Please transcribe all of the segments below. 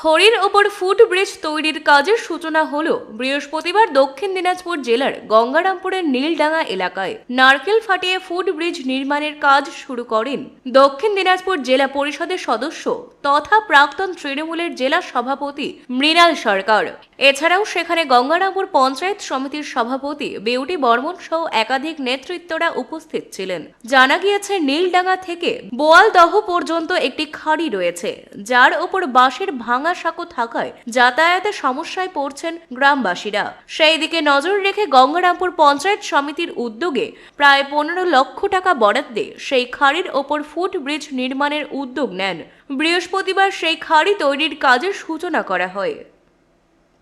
খড়ির ওপর foot bridge তৈরির কাজের সূচনা হল বৃহস্পতিবার দক্ষিণ দিনাজপুর জেলার গঙ্গারামপুরের নীলডাঙ্গা এলাকায়। নারকেল ফাটিয়ে ফুট ব্রিজ নির্মাণের কাজ শুরু করেন দক্ষিণ দিনাজপুর জেলা পরিষদের সদস্য তথা প্রাক্তন তৃণমূলের জেলা সভাপতি মৃণাল সরকার। এছাড়াও সেখানে গঙ্গারামপুর পঞ্চায়েত সমিতির সভাপতি বেউটি বর্মন সহ একাধিক নেতৃত্বরা উপস্থিত ছিলেন। জানা গিয়েছে, নীলডাঙ্গা থেকে বোয়ালদহ পর্যন্ত একটি খাড়ি রয়েছে, যার ওপর বাঁশের ভাঙা সাঁকো থাকায় যাতায়াতে সমস্যায় পড়ছেন গ্রামবাসীরা। সেই দিকে নজর রেখে গঙ্গারামপুর পঞ্চায়েত সমিতির উদ্যোগে প্রায় পনেরো লক্ষ টাকা বরাদ্দে সেই খাড়ির ওপর ফুট ব্রিজ নির্মাণের উদ্যোগ নেন। বৃহস্পতিবার সেই খাড়ি তৈরির কাজের সূচনা করা হয়।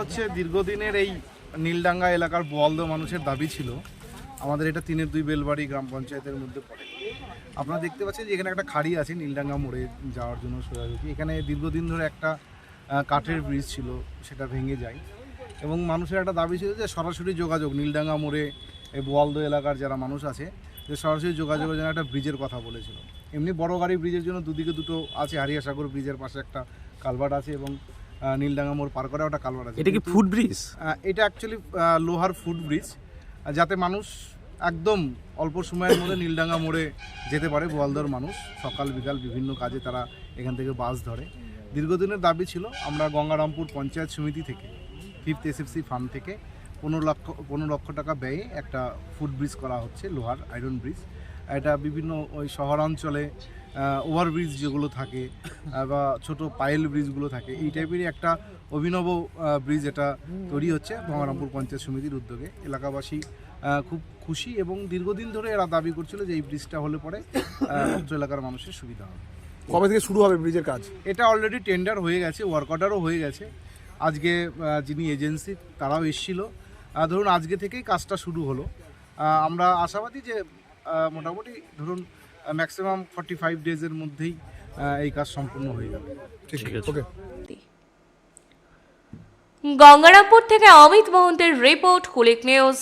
হচ্ছে দীর্ঘদিনের এই নীলডাঙ্গা এলাকার বোয়ালদ মানুষের দাবি ছিল। আমাদের এটা তিনের দুই বেলবাড়ি গ্রাম পঞ্চায়েতের মধ্যে পড়ে। আপনারা দেখতে পাচ্ছেন যে এখানে একটা খাড়ি আছে, নীলডাঙ্গা মোড়ে যাওয়ার জন্য সোজাসুজি। এখানে দীর্ঘদিন ধরে একটা কাঠের ব্রিজ ছিল, সেটা ভেঙে যায়। এবং মানুষের একটা দাবি ছিল যে সরাসরি যোগাযোগ, নীলডাঙ্গা মোড়ে এই বোয়ালদ এলাকার যারা মানুষ আছে, যে সরাসরি যোগাযোগের জন্য একটা ব্রিজের কথা বলেছিল। এমনি বড় গাড়ি ব্রিজের জন্য দুদিকে দুটো আছে হারিয়া সাগর ব্রিজের পাশে একটা, কালভার্ট আছে এবং নীলডাঙ্গা মোড় পার করে ওটা কালভার্ট আছে এটা কি ফুড ব্রিজ এটা অ্যাকচুয়ালি লোহার ফুট ব্রিজ যাতে মানুষ একদম অল্প সময়ের মধ্যে নীলডাঙ্গা মোড়ে যেতে পারে গোয়ালদর মানুষ। সকাল বিকাল বিভিন্ন কাজে তারা এখান থেকে বাস ধরে। দীর্ঘদিনের দাবি ছিল আমরা গঙ্গারামপুর পঞ্চায়েত সমিতি থেকে ফিফথ এসএফসি ফান্ড থেকে পনেরো লক্ষ পনেরো লক্ষ টাকা ব্যয়ে একটা ফুট ব্রিজ করা হচ্ছে লোহার আয়রন ব্রিজ এটা বিভিন্ন ওই শহরাঞ্চলে ওভারব্রিজ যেগুলো থাকে বা ছোট পাইল ব্রিজগুলো থাকে এই টাইপেরই একটা অভিনব ব্রিজ এটা তৈরি হচ্ছে গঙ্গারামপুর পঞ্চায়েত সমিতির উদ্যোগে। এলাকাবাসী খুব খুশি এবং দীর্ঘদিন ধরে এরা দাবি করছিল যে এই ব্রিজটা হলে পরে এলাকার মানুষের সুবিধা হবে। কবে থেকে শুরু হবে ব্রিজের কাজ? এটা অলরেডি টেন্ডার হয়ে গেছে ওয়ার্ক অর্ডারও হয়ে গেছে। আজকে যিনি এজেন্সি তারাও এসেছিল। ধরুন আজকে থেকেই কাজটা শুরু হলো। আমরা আশাবাদী যে মোটামুটি ধরুন ম্যাক্সিমাম ফর্টি ফাইভ ডেজের মধ্যেই এই কাজ সম্পূর্ণ হয়ে যাবে। ঠিক আছে। ওকে গঙ্গারামপুর থেকে অমিত মহন্তের রিপোর্ট কুলিক নিউজ।